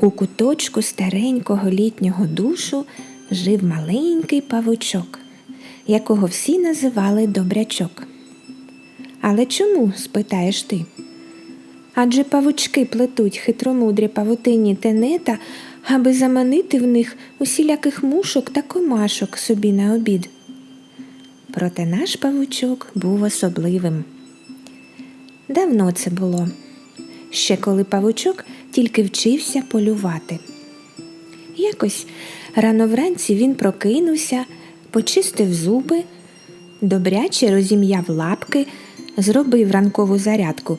У куточку старенького літнього душу жив маленький павучок, якого всі називали добрячок. Але чому, спитаєш ти? Адже павучки плетуть хитромудрі павутинні тенета, аби заманити в них усіляких мушок та комашок собі на обід. Проте наш павучок був особливим. Давно це було, ще коли павучок тільки вчився полювати. Якось рано вранці він прокинувся, почистив зуби, добряче розім'яв лапки, зробив ранкову зарядку,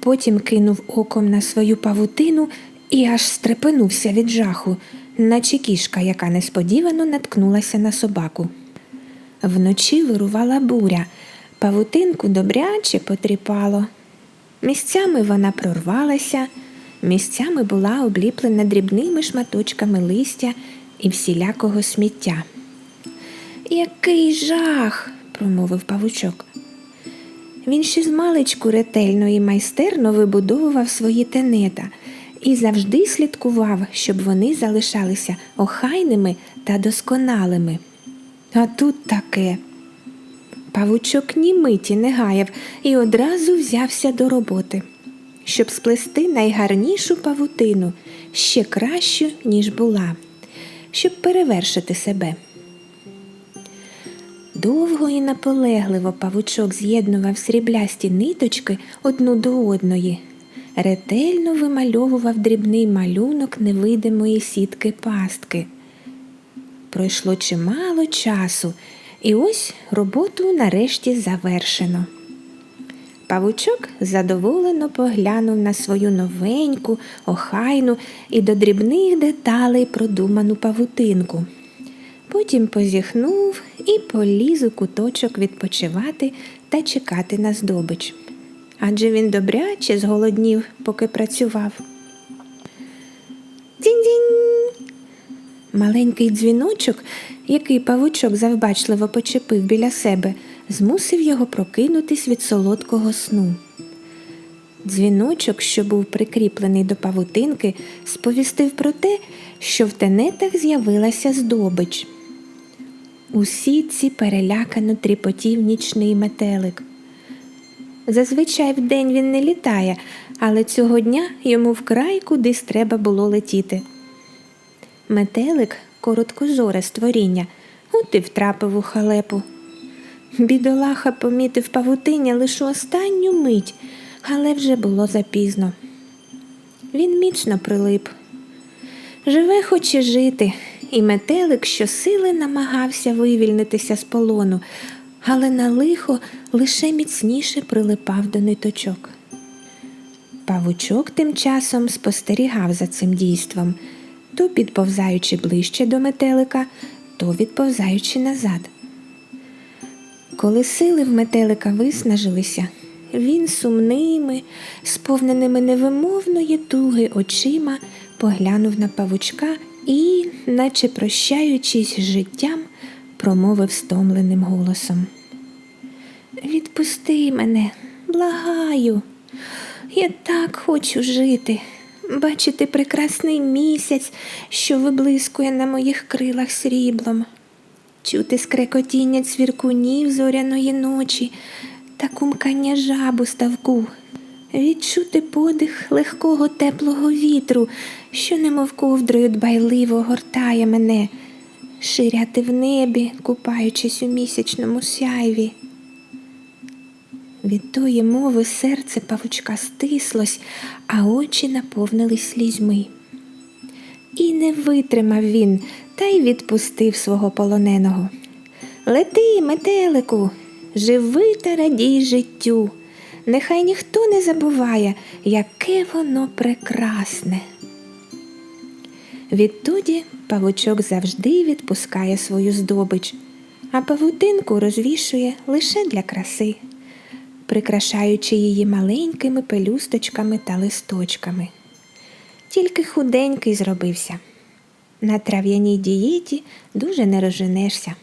потім кинув оком на свою павутину і аж стрепенувся від жаху, наче кішка, яка несподівано наткнулася на собаку. Вночі вирувала буря, павутинку добряче потріпало. Місцями вона прорвалася, місцями була обліплена дрібними шматочками листя і всілякого сміття. Який жах, промовив павучок. Він ще з маличку ретельно і майстерно вибудовував свої тенета і завжди слідкував, щоб вони залишалися охайними та досконалими. А тут таке. Павучок ні миті не гаяв і одразу взявся до роботи, щоб сплести найгарнішу павутину ще кращу, ніж була, щоб перевершити себе. Довго і наполегливо павучок з'єднував сріблясті ниточки одну до одної, ретельно вимальовував дрібний малюнок невидимої сітки пастки. Пройшло чимало часу, і ось роботу нарешті завершено. Павучок задоволено поглянув на свою новеньку, охайну і до дрібних деталей продуману павутинку. Потім позіхнув і поліз у куточок відпочивати та чекати на здобич. Адже він добряче зголоднів, поки працював. Дзінь-дзінь! Маленький дзвіночок, який павучок завбачливо почепив біля себе, змусив його прокинутись від солодкого сну. Дзвіночок, що був прикріплений до павутинки, сповістив про те, що в тенетах з'явилася здобич. У сітці перелякано тріпотів нічний метелик. Зазвичай вдень він не літає, але цього дня йому вкрай кудись треба було летіти. Метелик короткозоре створіння, от і втрапив у халепу. Бідолаха помітив павутиння лише останню мить, але вже було запізно. Він міцно прилип. Живе хоче жити, і метелик щосили намагався вивільнитися з полону, але на лихо лише міцніше прилипав до ниточок. Павучок тим часом спостерігав за цим дійством, то підповзаючи ближче до метелика, то відповзаючи назад. Коли сили в метелика виснажилися, він сумними, сповненими невимовної туги очима поглянув на павучка і, наче прощаючись з життям, промовив стомленим голосом. Відпусти мене, благаю, я так хочу жити, бачити прекрасний місяць, що виблискує на моїх крилах сріблом, чути скрекотіння цвіркунів зоряної ночі та кумкання жаб у ставку, відчути подих легкого теплого вітру, що немов ковдрою дбайливо гортає мене, ширяти в небі, купаючись у місячному сяйві. Від тої мови серце павучка стислось, а очі наповнились слізьми. І не витримав він та й відпустив свого полоненого. Лети, метелику, живи та радій життю. Нехай ніхто не забуває, яке воно прекрасне. Відтоді павучок завжди відпускає свою здобич, а павутинку розвішує лише для краси, прикрашаючи її маленькими пелюсточками та листочками. Тільки худенький зробився. На трав'яній дієті дуже не розженешся.